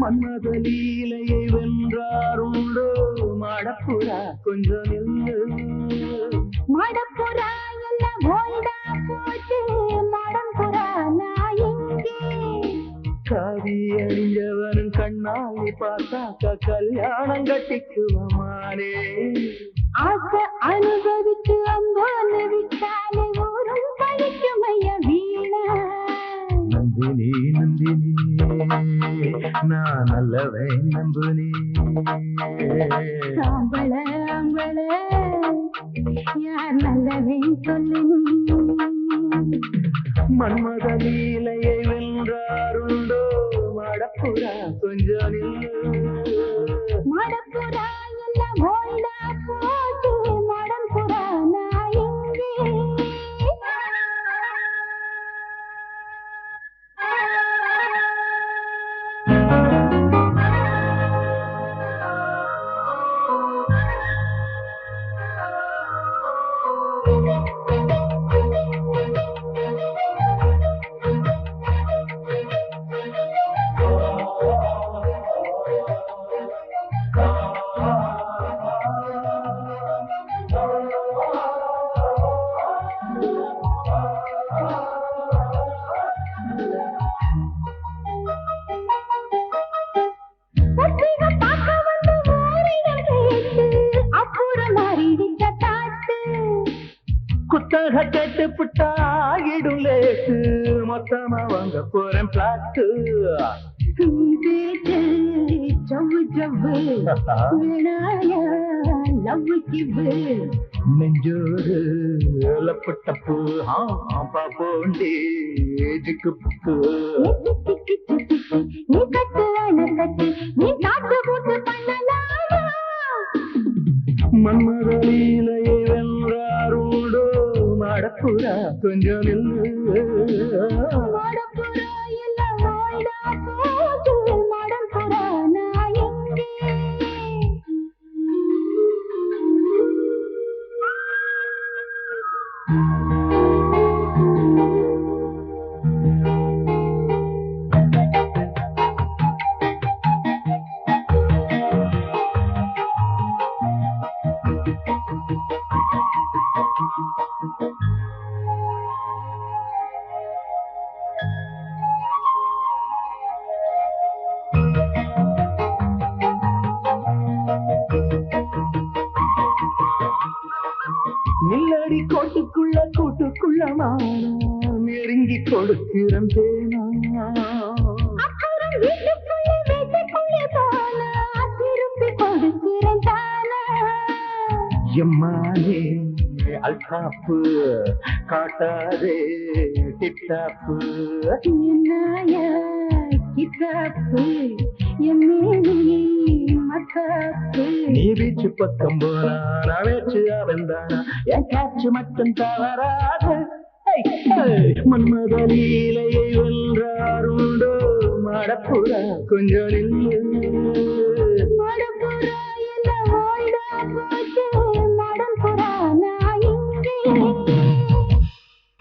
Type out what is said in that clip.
மன்மத லீலையை வென்றாருண்டோ மாடப்புறா கொஞ்சம் நில்லு. மடப்புறா எல்லாம் ஓய்டா போச்சு. மடம்புறா நான் எங்கே காவி அணிஞ்சவனும் கண்ணாலி பார்த்தாக்கா கல்யாணம் கட்டிக்குவமானே ஆசை அனுபவித்து நான் நல்லவன் நம்புனி சாம்பள அம்பள யார் நல்லவன் சொல்லு மன்மத லீலையை வென்றாருண்டோ மாடப்புறா கொஞ்சம் நில்லு. குத்தக கேட்டு புட்டா ஆகிடும் லேட்டு மொத்தமா வாங்க போறேன் பிளாட்டு ஜவ்வு ஜவ்வு வினாயா லவ் கிவ்வு நெஞ்சோடு லப்பட்டப்பு ஆ பாப்போண்டி ஜிக்கு புக்கு. நீ கட்டு அணை கட்டு நீ காட்டு போட்டு பண்ணலாமா மன்மத லீலையை வென்றாருண்டோ வாடப்புறா கொஞ்சம் நில்லு you. நில்லடி கோட்டுக்குள்ள கூட்டுக்குள்ள மானம் நெருங்கி கொடுக்கிறேன் போனா எம்மானே அல்காப்பு காட்டாதே டிட்டாப்பு என்னாயா மத்தாப்பு? நீ வீச்சு பக்கம் போனா நான் வேச்சு அவன்தானா என் காற்று மட்டும் தவறாது. மன்மத லீலையை வென்றாருண்டோ மடப்புறா கொஞ்சம் நில்லு.